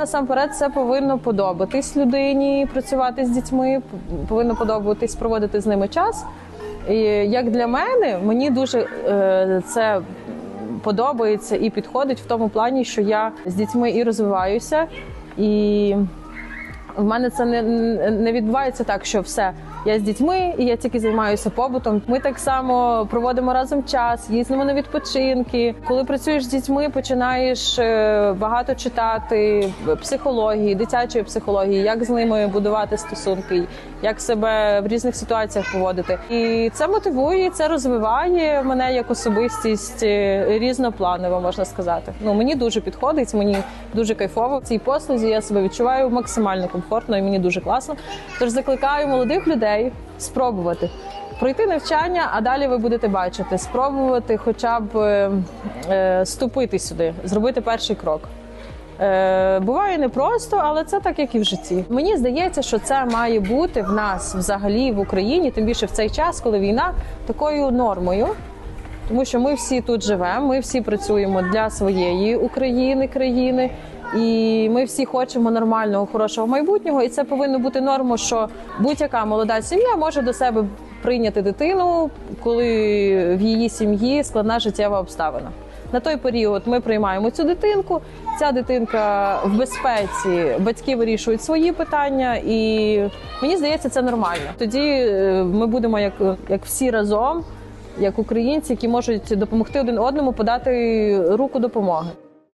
Насамперед, це повинно подобатись людині працювати з дітьми, повинно подобатись проводити з ними час. І як для мене, мені дуже е, це подобається і підходить в тому плані, що я з дітьми і розвиваюся, і в мене це не, не відбувається так, що все. Я з дітьми і я тільки займаюся побутом. Ми так само проводимо разом час, їздимо на відпочинки. Коли працюєш з дітьми, починаєш е, багато читати психології, дитячої психології, як з ними будувати стосунки, як себе в різних ситуаціях поводити. І це мотивує, це розвиває мене як особистість е, різнопланова, можна сказати. Ну мені дуже підходить, мені дуже кайфово. В цій послузі я себе відчуваю максимально комфортно і мені дуже класно. Тож закликаю молодих людей спробувати. Пройти навчання, а далі ви будете бачити, спробувати хоча б е, е, ступити сюди, зробити перший крок. Е, буває непросто, але це так, як і в житті. Мені здається, що це має бути в нас взагалі в Україні, тим більше в цей час, коли війна такою нормою. Тому що ми всі тут живемо, ми всі працюємо для своєї України, країни, і ми всі хочемо нормального, хорошого майбутнього. І це повинно бути нормою, що будь-яка молода сім'я може до себе прийняти дитину, коли в її сім'ї складна життєва обставина. На той період ми приймаємо цю дитинку. Ця дитинка в безпеці, батьки вирішують свої питання, і мені здається, це нормально. Тоді е, ми будемо як, як всі разом, як українці, які можуть допомогти один одному подати руку допомоги.